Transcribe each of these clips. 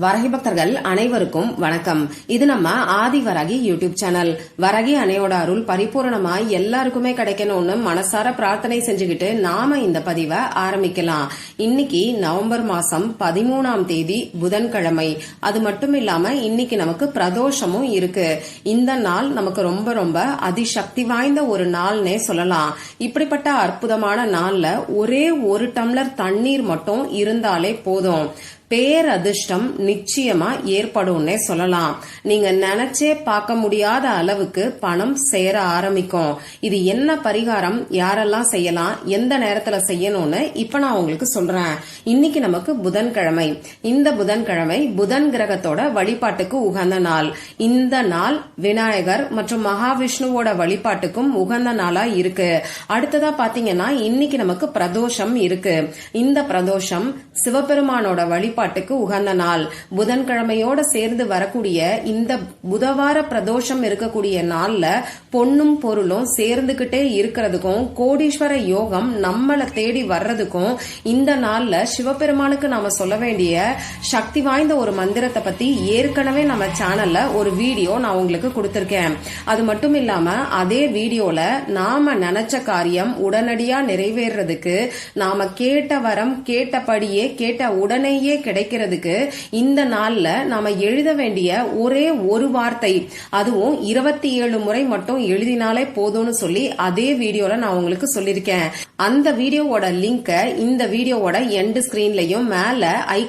வரகி பக்தர்கள் அனைவருக்கும் வணக்கம். இது நம்ம ஆதி வரகி யூடியூப் சேனல். வரகி அணையோட அருள் பரிபூர்ணமாய் எல்லாருக்குமே கிடைக்கணும்னு மனசார பிரார்த்தனை செஞ்சுக்கிட்டு நாம இந்த பதிவை ஆரம்பிக்கலாம். இன்னைக்கு நவம்பர் மாசம் பதிமூணாம் தேதி புதன்கிழமை. அது மட்டும் இல்லாம இன்னைக்கு நமக்கு பிரதோஷமும் இருக்கு. இந்த நாள் நமக்கு ரொம்ப ரொம்ப அதிசக்தி வாய்ந்த ஒரு நாள்னே சொல்லலாம். இப்படிப்பட்ட அற்புதமான நாள்ல ஒரே ஒரு டம்ளர் தண்ணீர் மட்டும் இருந்தாலே போதும். பேரதிர்ஷ்டம் நிச்சயமா ஏற்படும்னே சொல்லலாம். நீங்க நினைச்சே பார்க்க முடியாத அளவுக்கு பணம் சேர ஆரம்பிக்கும். இது என்ன பரிகாரம்? யாரெல்லாம் செய்யலாம்? எந்த நேரத்துல செய்யணும்னு இப்ப நான் உங்களுக்கு சொல்றேன். இன்னைக்கு நமக்கு புதன்கிழமை. இந்த புதன்கிழமை புதன் கிரகத்தோட வழிபாட்டுக்கு உகந்த நாள். இந்த நாள் விநாயகர் மற்றும் மகாவிஷ்ணுவோட வழிபாட்டுக்கும் உகந்த நாளா இருக்கு. அடுத்ததா பாத்தீங்கன்னா இன்னைக்கு நமக்கு பிரதோஷம் இருக்கு. இந்த பிரதோஷம் சிவபெருமானோட வழிபாட்டுக்கு உகந்த நாள். புதன்கிழமையோட சேர்ந்து வரக்கூடிய இந்த புதவார பிரதோஷம் இருக்கக்கூடிய நாள்ல பொண்ணும் பொருளும் சேர்ந்துகிட்டே இருக்கிறதுக்கும் கோடீஸ்வர யோகம் நம்மள தேடி வர்றதுக்கும் இந்த நாள்ல சிவபெருமானுக்கு நாம சொல்ல வேண்டிய சக்தி வாய்ந்த ஒரு மந்திரத்தை பத்தி ஏற்கனவே நம்ம சேனல்ல ஒரு வீடியோ நான் உங்களுக்கு கொடுத்திருக்கேன். அது மட்டும் இல்லாம அதே வீடியோல நாம நினைச்ச காரியம் உடனடியா நிறைவேறதுக்கு நாம கேட்ட வரம் கேட்டபடியே கேட்ட உடனேயே கிடைக்கிறதுக்கு இந்த நாள்ல நாம எழுத வேண்டிய ஒரே ஒரு வார்த்தை. அதுவும் இருபத்தி ஏழு முறை மட்டும் எழுதினாலே போதும்னு சொல்லி அதே வீடியோல நான் உங்களுக்கு சொல்லியிருக்கேன். அந்த வீடியோவோட லிங்க இந்த வீடியோவோட எண்டு ஸ்கிரீன்லயும் மேல ஐ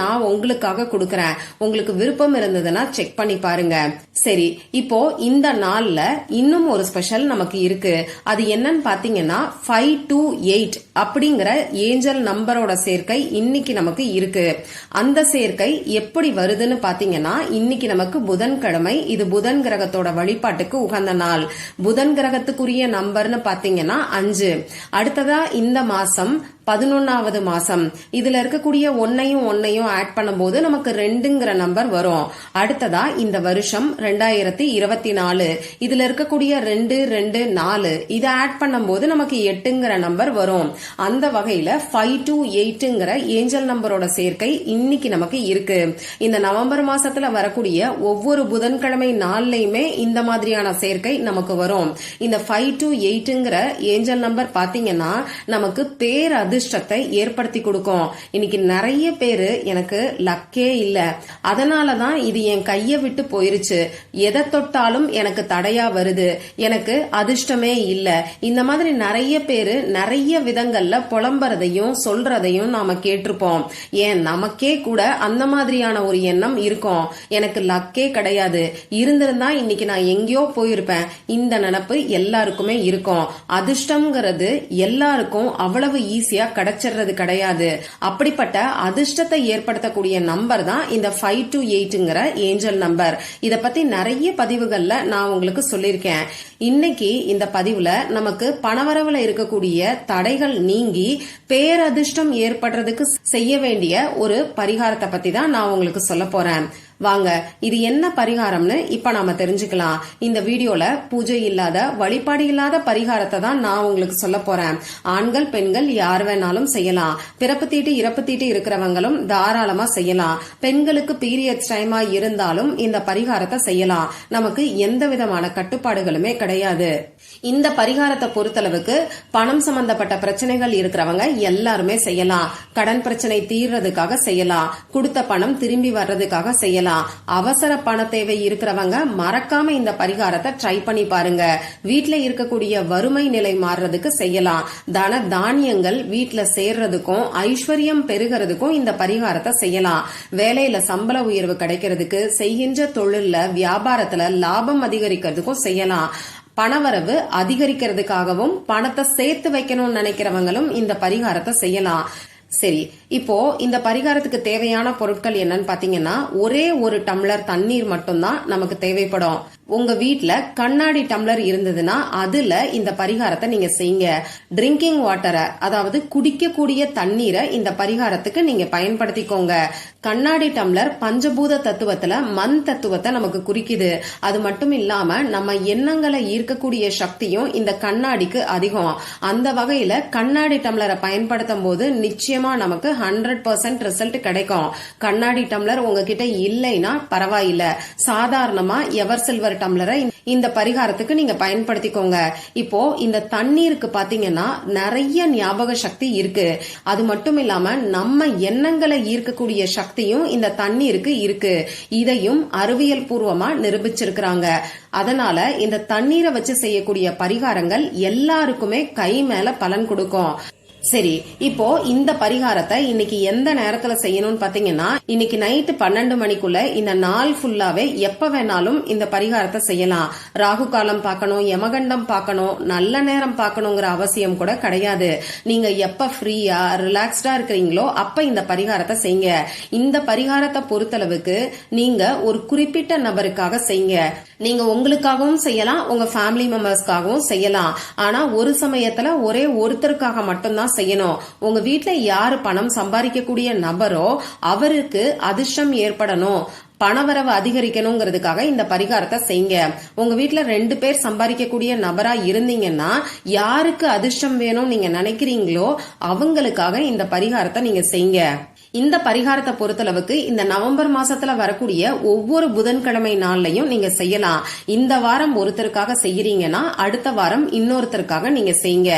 நான் உங்களுக்காக கொடுக்கறேன். உங்களுக்கு விருப்பம் இருந்ததுன்னா செக் பண்ணி பாருங்க. சரி இப்போ இந்த நாள்ல இன்னும் ஒரு ஸ்பெஷல் நமக்கு இருக்கு. அது என்னன்னு பாத்தீங்கன்னா ஃபைவ் டூ எயிட் அப்படிங்கிற ஏஞ்சல் நம்பரோட சேர்க்கை இன்னைக்கு நமக்கு இருக்கு. அந்த சேர்க்கை எப்படி வருதுன்னு பாத்தீங்கன்னா இன்னைக்கு நமக்கு புதன்கிழமை. இது புதன் கிரகத்தோட வழிபாட்டுக்கு உகந்த நாள். புதன் கிரகத்துக்குரிய நம்பர்னு பாத்தீங்கன்னா அஞ்சு. அடுத்ததா இந்த மாசம் பதினொன்னாவது மாசம். இதுல இருக்கக்கூடிய ஒன்னையும் ஒன்னையும் ஆட் பண்ணும்போது நமக்கு ரெண்டுங்கிற நம்பர் வரும். அடுத்ததா இந்த வருஷம் ரெண்டாயிரத்தி இருபத்தி நாலு. இதுல இருக்கக்கூடிய ரெண்டு ரெண்டு நாலு. இதை ஆட் பண்ணும்போது நமக்கு எட்டுங்கிற நம்பர் வரும். அந்த வகையில ஃபைவ் டு எயிட்டுங்கிற ஏஞ்சல் நம்பரோட சேர்க்கை இன்னைக்கு நமக்கு இருக்கு. இந்த நவம்பர் மாசத்துல வரக்கூடிய ஒவ்வொரு புதன்கிழமை நாள்லயுமே இந்த மாதிரியான சேர்க்கை நமக்கு வரும். இந்த ஃபைவ் டு எயிட்டுங்கிற ஏஞ்சல் நம்பர் பாத்தீங்கன்னா நமக்கு பேர் அதிர்ஷ்டத்தை ஏற்படுத்தி கொடுக்கும். இன்னைக்கு நிறைய பேரு எனக்கு லக்கே இல்ல. அதனாலதான் இது என் கைய விட்டு போயிருச்சு. எதை தொட்டாலும் எனக்கு தடையா வருது. எனக்கு அதிர்ஷ்டமே இல்ல. இந்த மாதிரி நிறைய பேரு நிறைய விதங்கள்ல புலம்புறதையும் சொல்றதையும் நாம கேட்டிருப்போம். ஏன்? நமக்கே கூட அந்த மாதிரியான ஒரு எண்ணம் இருக்கும். எனக்கு லக்கே கிடையாது. இருந்திருந்தா இன்னைக்கு நான் எங்கேயோ போயிருப்பேன். இந்த நினப்பு எல்லாருக்குமே இருக்கும். அதிர்ஷ்டம்ங்கிறது எல்லாருக்கும் அவ்வளவு ஈஸியா கிடைச்சிடுறது கிடையாது. அப்படிப்பட்ட அதிர்ஷ்டத்தை ஏற்படுத்தக்கூடிய நம்பர் தான் இந்த ஃபைவ் டு எயிட்ங்கிற ஏஞ்சல் நம்பர். இதை பத்தி நிறைய பதிவுகள்ல நான் உங்களுக்கு சொல்லியிருக்கேன். இன்னைக்கு இந்த பதிவுல நமக்கு பணவரவுல இருக்கக்கூடிய தடைகள் நீங்கி பேரதிர்ஷ்டம் ஏற்படுறதுக்கு செய்ய வேண்டிய ஒரு பரிகாரத்தை பத்தி தான் நான் உங்களுக்கு சொல்ல போறேன். வாங்க இது என்ன பரிகாரம்னு இப்ப நாம தெரிஞ்சுக்கலாம். இந்த வீடியோல பூஜை இல்லாத வழிபாடு இல்லாத பரிகாரத்தை தான் நான் உங்களுக்கு சொல்ல போறேன். ஆண்கள் பெண்கள் யார் வேணாலும் செய்யலாம். பிறப்பு தீட்டு இறப்பு தீட்டு இருக்கிறவங்களும் தாராளமா செய்யலாம். பெண்களுக்கு பீரியட்ஸ் டைமா இருந்தாலும் இந்த பரிகாரத்தை செய்யலாம். நமக்கு எந்த விதமான கட்டுப்பாடுகளுமே கிடையாது. இந்த பரிகாரத்தை பொறுத்தளவுக்கு பணம் சம்பந்தப்பட்ட பிரச்சனைகள் இருக்கிறவங்க எல்லாருமே செய்யலாம். கடன் பிரச்சனை தீர்றதுக்காக செய்யலாம். கொடுத்த பணம் திரும்பி வர்றதுக்காக செய்யலாம். அவசர பண தேவை இருக்கிறவங்க மறக்காம இந்த பரிகாரத்தை ட்ரை பண்ணி பாருங்க. வீட்டுல இருக்கக்கூடிய வறுமை நிலை மாறுறதுக்கு செய்யலாம். தன தானியங்கள் வீட்டுல சேர்றதுக்கும் ஐஸ்வர்யம் பெருகிறதுக்கும் இந்த பரிகாரத்தை செய்யலாம். வேலையில சம்பள உயர்வு கிடைக்கிறதுக்கு செய்கின்ற தொழில்ல வியாபாரத்துல லாபம் அதிகரிக்கிறதுக்கும் செய்யலாம். பணவரவு அதிகரிக்கிறதுக்காகவும் பணத்தை சேர்த்து வைக்கணும்னு நினைக்கிறவங்களும் இந்த பரிகாரத்தை செய்யலாம். சரி இப்போ இந்த பரிகாரத்துக்கு தேவையான பொருட்கள் என்னன்னு பாத்தீங்கன்னா ஒரே ஒரு டம்ளர் தண்ணீர் மட்டும்தான் நமக்கு தேவைப்படும். உங்க வீட்டில் கண்ணாடி டம்ளர் இருந்ததுன்னா அதுல இந்த பரிகாரத்தை நீங்க செய்யுங்க. ட்ரிங்கிங் வாட்டரை அதாவது குடிக்கக்கூடிய தண்ணீரை இந்த பரிகாரத்துக்கு நீங்க பயன்படுத்திக்கோங்க. கண்ணாடி டம்ளர் பஞ்சபூத தத்துவத்துல மண் தத்துவத்தை நமக்கு குறிக்குது. அது மட்டும் இல்லாம நம்ம எண்ணங்களை ஈர்க்கக்கூடிய சக்தியும் இந்த கண்ணாடிக்கு அதிகம். அந்த வகையில கண்ணாடி டம்ளரை பயன்படுத்தும் போது நிச்சயமா நமக்கு ஹண்ட்ரட் பர்சன்ட் ரிசல்ட் கிடைக்கும். கண்ணாடி டம்ளர் உங்ககிட்ட இல்லைன்னா பரவாயில்ல. சாதாரணமா எவர் சில்வர் டம்ளரை இந்த பரிகாரத்துக்கு நீங்க பயன்படுத்திக்கோங்க. இப்போ இந்த தண்ணீருக்கு பாத்தீங்கன்னா நிறைய ஞாபக சக்தி இருக்கு. அது மட்டும் இல்லாம நம்ம எண்ணங்களை ஈர்க்கக்கூடிய சக்தியும் இந்த தண்ணீருக்கு இருக்கு. இதையும் அறிவியல் பூர்வமா நிரூபிச்சிருக்கிறாங்க. அதனால இந்த தண்ணீரை வச்சு செய்யக்கூடிய பரிகாரங்கள் எல்லாருக்குமே கை மேல பலன் கொடுக்கும். சரி இப்போ இந்த பரிகாரத்தை இன்னைக்கு எந்த நேரத்துல செய்யணும்னு பாத்தீங்கன்னா இன்னைக்கு நைட்டு பன்னெண்டு மணிக்குள்ள இந்த நாள் ஃபுல்லாவே எப்ப வேணாலும் இந்த பரிகாரத்தை செய்யலாம். ராகு காலம் பார்க்கணும் யமகண்டம் பார்க்கணும் நல்ல நேரம் பார்க்கணுங்கிற அவசியம் கூட கிடையாது. நீங்க எப்ப ஃப்ரீயா ரிலாக்ஸ்டா இருக்கிறீங்களோ அப்ப இந்த பரிகாரத்தை செய்யுங்க. இந்த பரிகாரத்தை பொறுத்தளவுக்கு நீங்க ஒரு குறிப்பிட்ட நபருக்காக செய்யுங்க. நீங்க உங்களுக்காகவும் செய்யலாம் உங்க ஃபேமிலி மெம்பர்ஸ்க்காகவும் செய்யலாம். ஆனா ஒரு சமயத்துல ஒரே ஒருத்தருக்காக மட்டும்தான் செய்யணும். உங்க வீட்டுல யாரு பணம் சம்பாதிக்கக்கூடிய நபரோ அவருக்கு அதிர்ஷ்டம் ஏற்படணும். பணவரவு அதிகரிக்கணுங்கிறதுக்காக இந்த பரிகாரத்தை செய்யுங்க. உங்க வீட்டுல ரெண்டு பேர் சம்பாதிக்கக்கூடிய நபரா இருந்தீங்கன்னா யாருக்கு அதிர்ஷ்டம் வேணும் நீங்க நினைக்கிறீங்களோ அவங்களுக்காக இந்த பரிகாரத்தை நீங்க செய்யுங்க. இந்த பரிகாரத்தை பொறுத்தளவுக்கு இந்த நவம்பர் மாசத்துல வரக்கூடிய ஒவ்வொரு புதன்கிழமை நாள்லையும் நீங்க செய்யலாம். இந்த வாரம் ஒருத்தருக்காக செய்யறீங்கன்னா அடுத்த வாரம் இன்னொருத்தருக்காக நீங்க செய்யுங்க.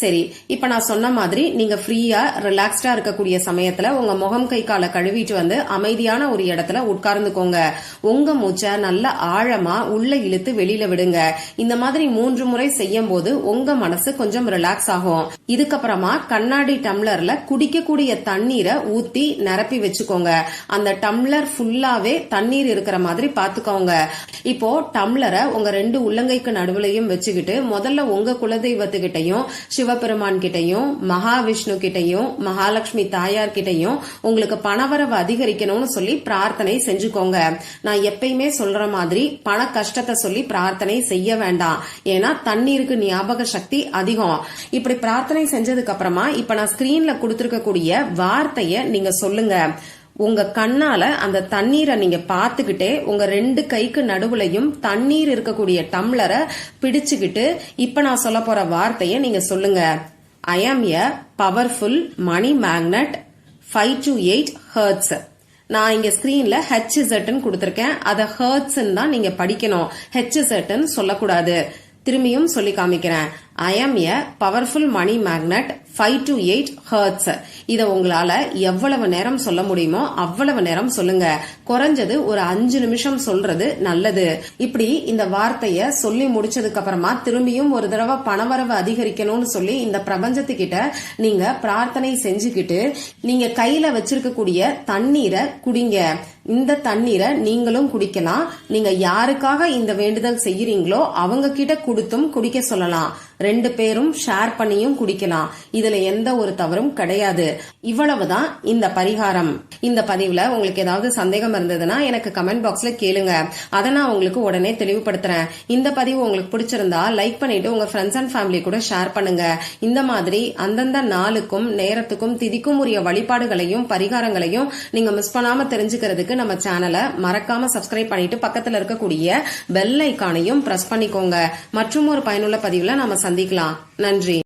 சரி இப்ப நான் சொன்ன மாதிரி நீங்க ஃப்ரீயா ரிலாக்ஸ்டா இருக்கக்கூடிய சமயத்துல உங்க முகம் கை காலை கழுவிட்டு வந்து அமைதியான ஒரு இடத்துல உட்கார்ந்துக்கோங்க. உங்க மூச்சை நல்ல ஆழமா உள்ள இழுத்து வெளியில விடுங்க. இந்த மாதிரி மூன்று முறை செய்யும் போது உங்க மனசு கொஞ்சம் ரிலாக்ஸ் ஆகும். இதுக்கப்புறமா கண்ணாடி டம்ளர்ல குடிக்கக்கூடிய தண்ணீரை ஊத்தி நிரப்பி வச்சுக்கோங்க. அந்த டம்ளர் ஃபுல்லாவே தண்ணீர் இருக்கிற மாதிரி பாத்துக்கோங்க. இப்போ டம்ளரை உங்க ரெண்டு உள்ளங்கைக்கு நடுவுலையும் வச்சுக்கிட்டு முதல்ல உங்க குலதெய்வத்துக்கிட்டையும் சிவபெருமான் கிட்டையும் மகாவிஷ்ணு கிட்டையும் மகாலட்சுமி தாயார் கிட்டையும் உங்களுக்கு பணவரவு அதிகரிக்கணும்னு சொல்லி பிரார்த்தனை செஞ்சுக்கோங்க. நான் எப்பயுமே சொல்ற மாதிரி பண கஷ்டத்தை சொல்லி பிரார்த்தனை செய்ய வேண்டாம். ஏன்னா தண்ணீருக்கு ஞாபக சக்தி அதிகம். இப்படி பிரார்த்தனை செஞ்சதுக்கு அப்புறமா இப்ப நான் ஸ்கிரீன்ல கொடுத்திருக்கக்கூடிய வார்த்தைய நீங்க சொல்லுங்க. உங்க கண்ணால அந்த தண்ணீரை நீங்க பார்த்துக்கிட்டே உங்க ரெண்டு கைக்கு நடுவுலையும் தண்ணீர் இருக்கக்கூடிய டம்ளரை பிடிச்சுக்கிட்டு இப்ப நான் சொல்ல போற வார்த்தையை நீங்க சொல்லுங்க. I am a powerful money magnet five two eight hertz நான் இங்க ஸ்கிரீன்ல ஹெச் கொடுத்துருக்கேன். அதை ஹர்ட்ஸ் தான் நீங்க படிக்கணும். ஹெச் சொல்லக்கூடாது. திரும்பியும் சொல்லி காமிக்கிறேன். I am a powerful money magnet five two eight hertz இதை உங்களால எவ்வளவு நேரம் சொல்ல முடியுமோ அவ்வளவு நேரம் சொல்லுங்க. குறைஞ்சது ஒரு அஞ்சு நிமிஷம் சொல்றது நல்லது. இப்படி இந்த வார்த்தைய சொல்லி முடிச்சதுக்கு அப்புறமா திரும்பியும் ஒரு தடவை பணவரவு அதிகரிக்கணும்னு சொல்லி இந்த பிரபஞ்சத்துக்கிட்ட நீங்க பிரார்த்தனை செஞ்சுக்கிட்டு நீங்க கையில வச்சிருக்கக்கூடிய தண்ணீரை குடிங்க. இந்த தண்ணீரை நீங்களும் குடிக்கலாம். நீங்க யாருக்காக இந்த வேண்டுதல் செய்யறீங்களோ அவங்க கிட்ட கொடுத்தும் குடிக்க சொல்லலாம். ரெண்டு பேரும் ஷேர் பண்ணியும் குடிக்கலாம். இதுல எந்த ஒரு தவறும் கிடையாது. இவ்வளவுதான் இந்த பரிகாரம். இந்த பதிவுல உங்களுக்கு ஏதாவது சந்தேகம் இருந்ததுன்னா எனக்கு கமெண்ட் பாக்ஸ்ல கேளுங்க. அதை நான் உங்களுக்கு உடனே தெளிவுபடுத்துறேன். இந்த பதிவு உங்களுக்கு பிடிச்சிருந்தா லைக் பண்ணிட்டு உங்க ஃப்ரெண்ட்ஸ் அண்ட் ஃபேமிலி கூட ஷேர் பண்ணுங்க. இந்த மாதிரி அந்தந்த நாளுக்கும் நேரத்துக்கும் திதிக்கும் உரிய வழிபாடுகளையும் பரிகாரங்களையும் நீங்க மிஸ் பண்ணாம தெரிஞ்சுக்கிறதுக்கு நம்ம சேனலை மறக்காம சப்ஸ்கிரைப் பண்ணிட்டு பக்கத்துல இருக்கக்கூடிய பெல் ஐக்கானையும் பிரஸ் பண்ணிக்கோங்க. மற்றும் ஒரு பயனுள்ள பதிவுல நம்ம சந்திக்கலாம். நன்றி.